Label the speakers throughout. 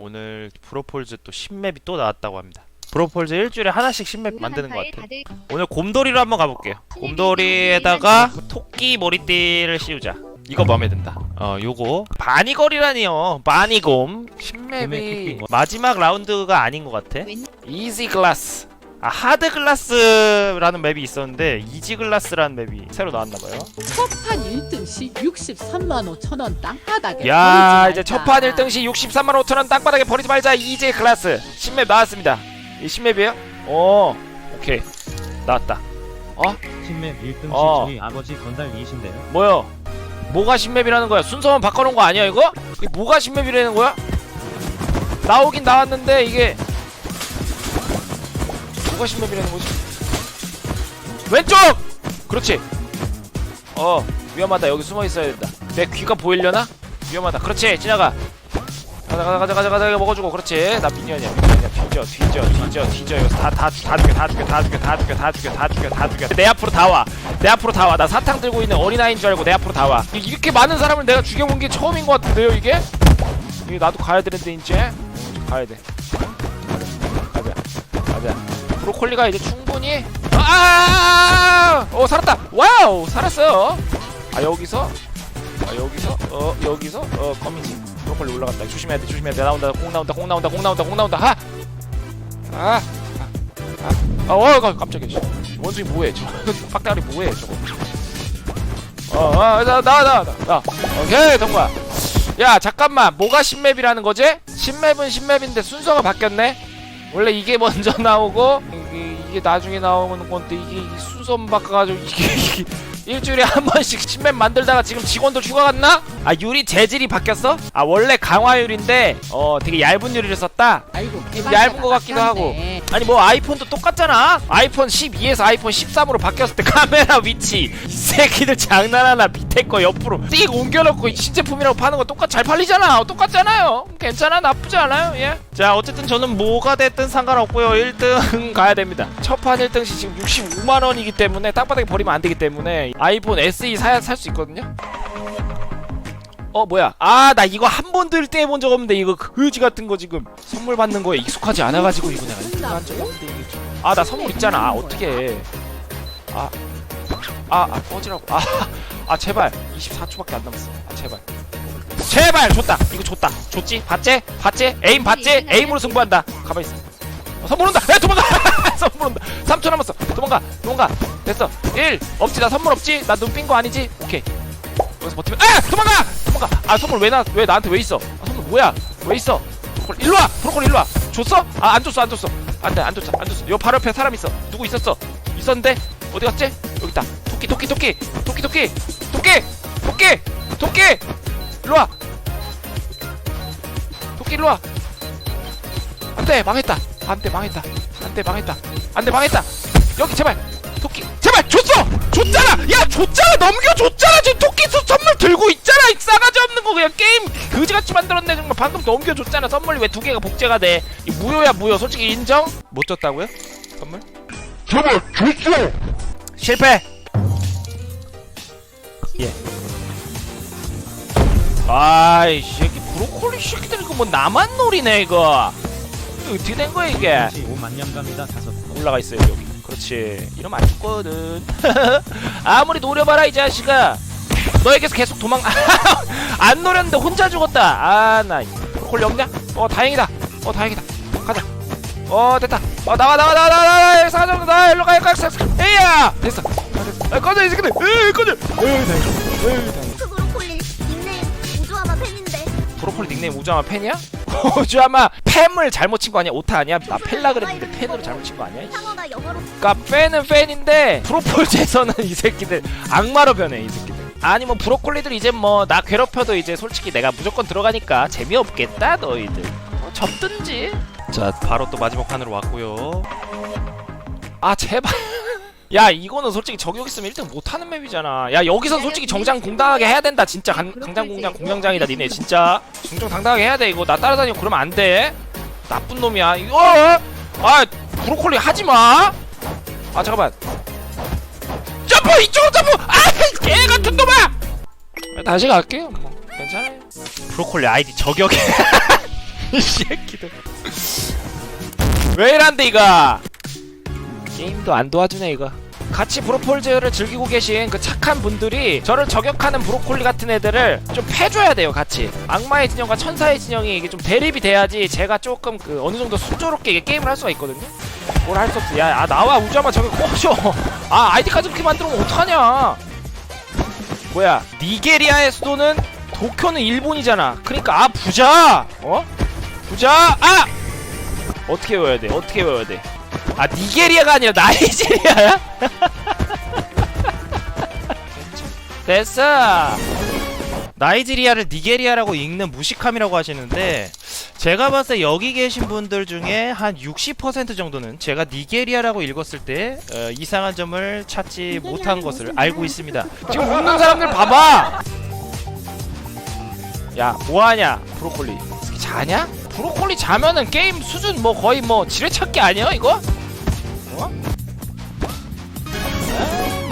Speaker 1: 오늘 프로폴즈 또 신맵이 또 나왔다고 합니다. 프로폴즈 일주일에 하나씩 신맵 만드는 것 같아. 오늘 곰돌이로 한번 가볼게요. 곰돌이에다가 토끼 머리띠를 씌우자. 이거 마음에 든다. 어, 요거 바니걸이라니요. 바니곰 신맵이 마지막 라운드가 아닌 것 같아. 이지 글라스. 아 하드 글라스라는 맵이 있었는데 이지 글라스라는 맵이 새로 나왔나봐요.
Speaker 2: 첫판 1등 시 63만 5천 원 땅바닥에
Speaker 1: 야
Speaker 2: 버리지
Speaker 1: 이제
Speaker 2: 말자.
Speaker 1: 첫판 1등시 63만 5천원 땅바닥에 버리지 말자 이제 클라스 신맵 나왔습니다 이 신맵이에요? 오 오케이 나왔다
Speaker 3: 신맵 1등
Speaker 1: 어.
Speaker 3: 시 저희 아버지 건달이신데요.
Speaker 1: 뭐요? 뭐가 신맵이라는 거야? 순서만 바꿔놓은 거 아니야 이거? 이게 뭐가 신맵이라는 거야? 나오긴 나왔는데 이게 뭐가 신맵이라는 거지? 왼쪽! 그렇지. 어 위험하다. 여기 숨어 있어야 된다. 내 귀가 보이려나? 위험하다. 그렇지. 지나가. 가자 가자 가자 가자 가자. 먹어주고. 그렇지. 나 미니언이야 미니언이야. 뒤져 뒤져 뒤져 뒤져. 이거 다다 다 죽여 다 죽여 다 죽여 다 죽여 다 죽여 다 죽여 다 죽여. 내 앞으로 다 와 내 앞으로 다 와. 나 사탕 들고 있는 어린아이인 줄 알고 내 앞으로 다 와. 이렇게 많은 사람을 내가 죽여본 게 처음인 것 같은데요 이게? 이게 나도 가야 되는데 이제? 가야 돼. 가자. 가자 브로콜리가 이제 충분히. 아! 어 살았다. 와우! 살았어요. 아 여기서? 아 여기서? 어 여기서? 어 거미지 브로콜리 올라갔다. 조심해야 돼 조심해야 돼. 나온다. 공 나온다 공 나온다 공 나온다 공 나온다. 하! 아! 아! 어 깜짝이야 씨. 원숭이 뭐해 저? 빡다리 뭐해 저거? 어나나 나 나. 오케이 통과 야 잠깐만. 뭐가 신맵이라는 거지? 신맵은 신맵인데 순서가 바뀌었네? 원래 이게 먼저 나오고 이게, 나중에 나오는 건데 이게, 이게 순서 바꿔가지고 이게, 이게 일주일에 한 번씩 신맵 만들다가 지금 직원들 휴가 갔나? 아 유리 재질이 바뀌었어? 아 원래 강화 유리인데 어 되게 얇은 유리를 썼다?
Speaker 2: 아이고
Speaker 1: 얇은 것 같기도 하고. 아니 뭐 아이폰도 똑같잖아. 아이폰 12에서 아이폰 13으로 바뀌었을 때 카메라 위치 이 새끼들 장난하나 밑에 거 옆으로 띡 옮겨놓고 이 신제품이라고 파는 거 똑같 잘 팔리잖아. 똑같잖아요. 괜찮아? 나쁘지 않아요? 예 자 어쨌든 저는 뭐가 됐든 상관없고요. 1등 가야 됩니다. 첫 판 1등시 지금 65만원이기 때문에 땅바닥에 버리면 안 되기 때문에 아이폰 SE 사야 살 수 있거든요 어 뭐야? 아 나 이거 한 번도 1등 해본 적 없는데 이거 그지 같은 거 지금 선물 받는 거에 익숙하지 않아가지고 이거 내가 1등 한 적이 없는데 이게 아나 선물 있잖아. 아, 어떻게 아아 아, 꺼지라고. 아, 아 제발. 24초밖에 안 남았어. 아 제발. 제발! 줬다! 이거 줬다. 줬지? 봤지? 봤지? 에임 봤지? 에임으로 승부한다. 가만히 있어. 어, 선물 온다! 야 도망가! 선물 온다. 3초 남았어. 도망가! 도망가! 됐어. 1 없지. 나 선물 없지? 나 눈 삔 거 아니지? 오케이 여기서 버티면 아 도망가! 도망가! 아 선물 왜 나 왜 나한테 왜 있어? 아, 선물 뭐야? 왜 있어? 브로콜 일로 와! 브로콜 일로 와! 줬어? 아 안 줬어 안 줬어. 안돼 안 줬어 안 줬어. 요 바로 옆에 사람 있어. 누구 있었어? 있었는데? 어디 갔지? 여기 있다. 토끼 토끼 토끼! 토끼 토끼! 토끼! 토끼! 토끼! 일로 와! 토끼 일로 와! 안돼 망했다. 안돼 망했다. 안돼 망했다. 안돼 망했다. 여기 제발! 토끼 줬어 줬잖아! 야 줬잖아! 넘겨줬잖아! 지금 토끼 수 선물 들고 있잖아! 이 싸가지 없는 거 그냥 게임 그지같이 만들었네 정말 방금 넘겨줬잖아! 선물이 왜 두 개가 복제가 돼? 이 무효야 무효. 솔직히 인정? 못 줬다고요? 선물? 제발 줬어! 실패! 예. 아이 새끼 브로콜리 새끼들 이거 뭐 나만 노리네 이거. 이거 어떻게 된 거야 이게?
Speaker 3: 시 5만 년갑니다. 다섯.
Speaker 1: 올라가 있어요 여기 그렇지. 이러면 안 죽거든. 아무리 노려봐라 이 자식아. 너에게서 계속 도망 안 노렸는데 혼자 죽었다. 아나 콜 없냐? 어 다행이다. 어 다행이다. 가자. 어 됐다. 어 나와 나와 나와 나와 나와. 사장 나 일로 가 일로 가 에이야! 됐어. 아, 됐어. 아, 꺼져 이 새끼들. 에이 꺼져. 에이 다행이다. 에이 다행이다.
Speaker 4: 그 브로콜리 닉네임 우주아마 팬인데.
Speaker 1: 브로콜리 닉네임 우주아마 팬이야? 우주아마 팸을 잘못 친 거 아니야? 오타 아니야? 나 팬라 그랬는데 팬으로 잘못 친 거 아니야? 그니까 팬은 팬인데 프로폴즈에서는 이 새끼들 악마로 변해 이 새끼들. 아니 뭐 브로콜리들 이제 뭐 나 괴롭혀도 이제 솔직히 내가 무조건 들어가니까 재미없겠다 너희들. 어, 접든지. 자 바로 또 마지막 판으로 왔고요. 아 제발 야 이거는 솔직히 저기 있으면 1등 못하는 맵이잖아. 야 여기선 솔직히 정장 공당하게 해야 된다. 진짜 강, 강장 공장 공장장이다 니네 진짜. 정정 당당하게 해야 돼 이거. 나 따라다니고 그러면 안돼. 나쁜 놈이야. 이거 어? 아 브로콜리 하지마. 아 잠깐만. 점프! 이쪽으로 점프! 아 개 같은 놈아! 다시 갈게요 뭐. 괜찮아요. 브로콜리 아이디 저격해. 이 새끼들. 왜 이란데 이거 게임도 안 도와주네 이거. 같이 브로폴즈를 즐기고 계신 그 착한 분들이 저를 저격하는 브로콜리 같은 애들을 좀 패줘야 돼요 같이. 악마의 진영과 천사의 진영이 이게 좀 대립이 돼야지 제가 조금 그 어느 정도 순조롭게 게임을 할 수가 있거든요. 뭘 할 수 없어 야 아, 나와 우주아마 저격. 꺼져 아 아이디까지 그렇게 만들면 어떡하냐. 뭐야 니게리아의 수도는 도쿄는 일본이잖아. 그러니까 아 부자! 어? 부자! 아! 어떻게 외워야 돼? 어떻게 외워야 돼 아 니게리아가 아니라 나이지리아야? 됐어 나이지리아를 니게리아라고 읽는 무식함이라고 하시는데 제가 봤을 때 여기 계신 분들 중에 한 60% 정도는 제가 니게리아라고 읽었을 때 어, 이상한 점을 찾지 못한 것을 알고 있습니다. 지금 웃는 사람들 봐봐. 야 뭐하냐 브로콜리 자냐? 브로콜리 자면은 게임 수준 뭐 거의 뭐 지뢰찾기 아니야 이거? 어?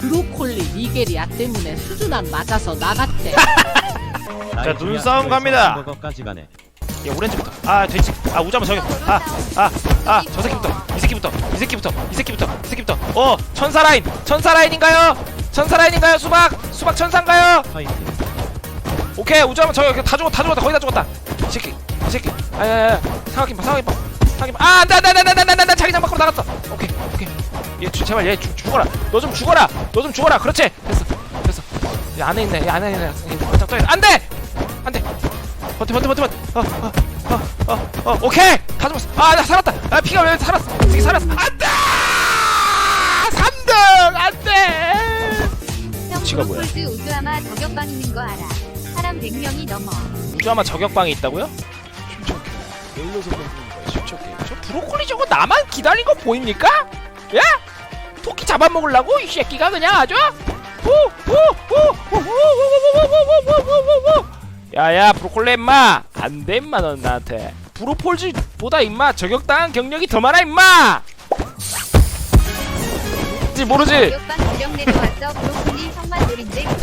Speaker 2: 브로콜리 니게리아 때문에 수준 안 맞아서 나갔대.
Speaker 3: 자
Speaker 1: 눈싸움 갑니다.
Speaker 3: 햄버거까지 가네.
Speaker 1: 야 오렌지부터. 아 돼지 아 우자마 저기 아아아저 새끼부터. 이 새끼부터. 이 새끼부터. 이 새끼부터. 이 새끼부터. 어 천사 라인. 천사 라인인가요? 천사 라인인가요 수박? 수박 천사인가요. 오케이 우자마 저기 다 죽었다 다 죽었다. 거의 다 죽었다. 이 새끼 이 새끼. 아야야야 상하김 봐 상하김 봐 아 안돼 안돼 안돼 안돼 안돼 자기장 밖으로 나갔어 오케이 오케이 얘 주, 제발 얘 죽, 죽어라 너 좀 죽어라 너 좀 죽어라 그렇지 됐어 됐어 얘 안에 있네 얘 안에 있네 바짝 떠 안돼 안 돼 버텨 버텨 버텨 버텨 어 어 어 어 어, 오케이 다 죽었어 아 나 살았다 아 피가 왜 살았어 지금 살았어 안 돼 3등 안돼
Speaker 4: 형
Speaker 1: 위치가 뭐야?
Speaker 4: 우주아마 저격방 있는 거 알아. 사람 100명이 넘어.
Speaker 1: 우주아마 저격방이 있다고요? 침착해 16 뭐죠 저게? 저 브로콜리 저거 나만 기다린 거 보입니까? 예? 토끼 잡아먹으려고 이 새끼가 그냥 아주 야야 브로콜리 임마 안돼 임마 넌 나한테 브로폴즈보다 임마 저격당한 경력이 더 많아 임마 모르지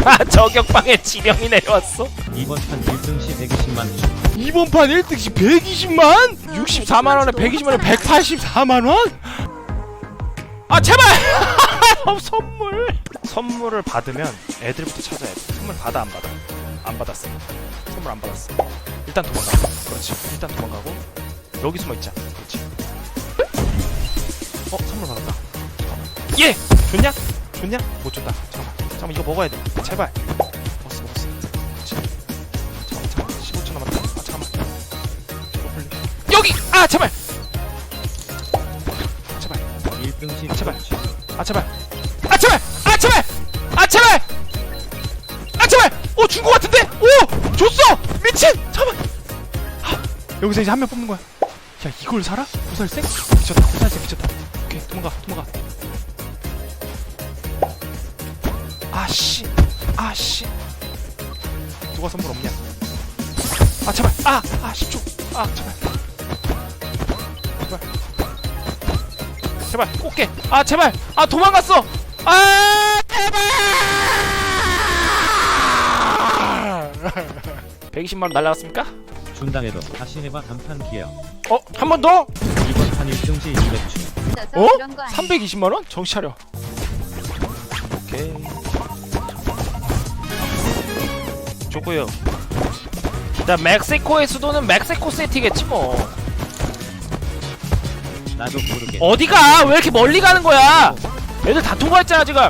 Speaker 1: 아 저격방에 지령이 내려왔어
Speaker 3: 이번 판 1승 시 120만 주
Speaker 1: 이번 판 1등시 120만? 64만원에 120만원에 184만원? 아 제발! 어, 선물 선물을 받으면 애들부터 찾아야 돼 선물 받아 안 받아? 안 받았어 선물 안 받았어 일단 도망가 그렇지 일단 도망가고 여기 숨어 있자 그렇지 어 선물 받았다 잠깐만. 예! 좋냐? 좋냐? 못 줬다 잠깐만 잠깐만 이거 먹어야 돼 제발 아 제발! 제발
Speaker 3: 1등 시
Speaker 1: 아, 제발.
Speaker 3: 취소.
Speaker 1: 아 제발. 아 제발. 아 제발. 아 제발. 아 제발. 오준 거 같은데? 오 줬어. 미친. 잠깐만. 아, 여기서 이제 한 명 뽑는 거야. 야 이걸 살아 고살생 미쳤다. 고살생 미쳤다. 오케이 도망가 도망가. 아씨 아씨. 누가 선물 없냐? 아 제발. 아아 10초. 아 제발 제발 제발 꽃게 아 제발 아 도망갔어 아 제발 120만 원 날라갔습니까?
Speaker 3: 준당에도 다시 해봐 단판 기회.
Speaker 1: 어? 한 번 더?
Speaker 3: 이번 판 1등 시 200주.
Speaker 4: 써서
Speaker 1: 어?
Speaker 4: 그런 거 아니야.
Speaker 1: 320만 원? 정신 차려 오케이 좋고요 자 멕시코의 수도는 멕시코 시티겠지 뭐
Speaker 3: 나도 모르게.
Speaker 1: 어디가? 왜 이렇게 멀리 가는 거야? 애들 다 통과했잖아 지금.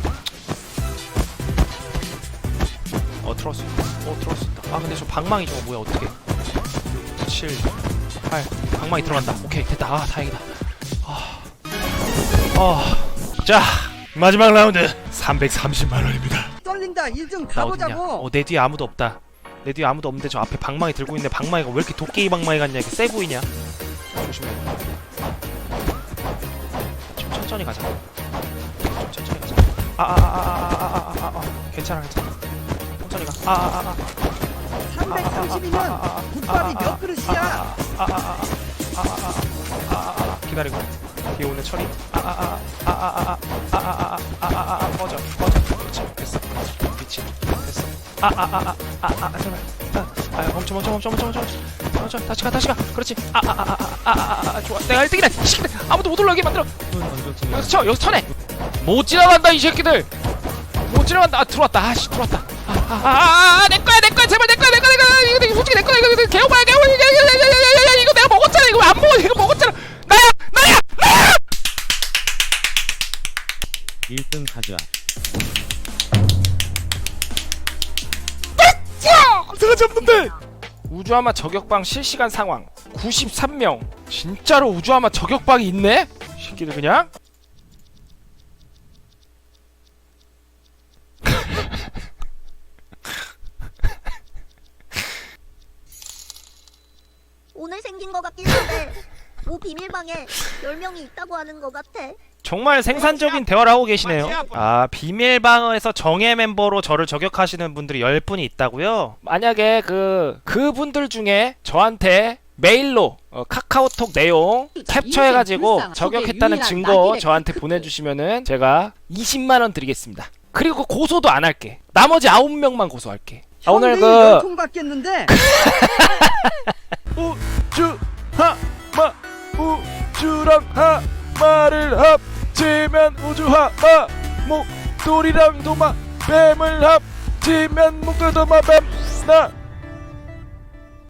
Speaker 1: 어 들어올 수 있다 어 들어올 수 있다. 아 근데 저 방망이 저거 뭐야? 어떻게 7 8 방망이 들어간다. 오케이 됐다. 아 다행이다. 아. 아어자 마지막 라운드. 330만 원입니다.
Speaker 5: 떨린다. 1등
Speaker 1: 나 어딨냐?
Speaker 5: 가보자고.
Speaker 1: 어내 뒤에 아무도 없다. 내 뒤에 아무도 없는데 저 앞에 방망이 들고 있는데 방망이가 왜 이렇게 도깨비 방망이 같냐? 이렇게 세 보이냐? 조심해. 좀 천천히 가자 좀 천천히 가자 아아아아아아아아 괜찮아 괜찮아 천천히 가 아아아아
Speaker 5: 330이면 국밥이 몇 그릇이야
Speaker 1: 아아아아아아아아아아아아 기다리고 뒤에 오는 처리 아아아아아아아아아아아아아아아아 꺼져 꺼져 그렇지 됐어 미친 됐어 아아아아아아 제발 아 멈춰 멈춰 멈춰 멈춰 멈춰 천천히 다시 가 다시 가 그렇지 아 아 아 아 아아 좋아 내가 1등이다 이 새끼들 아무도 못 올라오게 만들어 여기서 쳐 여기서 쳐내 못 지나간다 이 새끼들 못 지나간다 아 들어왔다 아씨 들어왔다 아아아내 거야 내 거야 제발 내 거야 내 거야 내 거야 이거 솔직히 내 거야 이거 이거 개오바야 개오바 이거 이거 내가 먹었잖아 이거 안 먹어 이거 먹었잖아 나야 나야 나야
Speaker 3: 1등 가자.
Speaker 1: 내가 잡는데 우주하마 저격방 실시간 상황. 93명. 진짜로 우주하마 저격방이 있네? 이 새끼들 그냥?
Speaker 6: 오늘 생긴 거 같긴 한데 뭐 비밀방에 10명이 있다고 하는 거 같아
Speaker 1: 정말 생산적인 대화를 하고 계시네요. 아 비밀방어에서 정예 멤버로 저를 저격하시는 분들이 10분이 있다고요? 만약에 그 그분들 중에 저한테 메일로 어, 카카오톡 내용 캡처해가지고 저격했다는 증거 저한테
Speaker 2: 그
Speaker 1: 보내주시면은 제가 20만 원 드리겠습니다. 그리고 고소도 안 할게. 나머지 9명만 고소할게. 아, 오늘 그
Speaker 5: 열통 받겠는데
Speaker 1: 우주 하마 우주랑 하마를 합 치면 우주 하 마 목돌이랑 도마 뱀을 합치면 목돌 도마 뱀나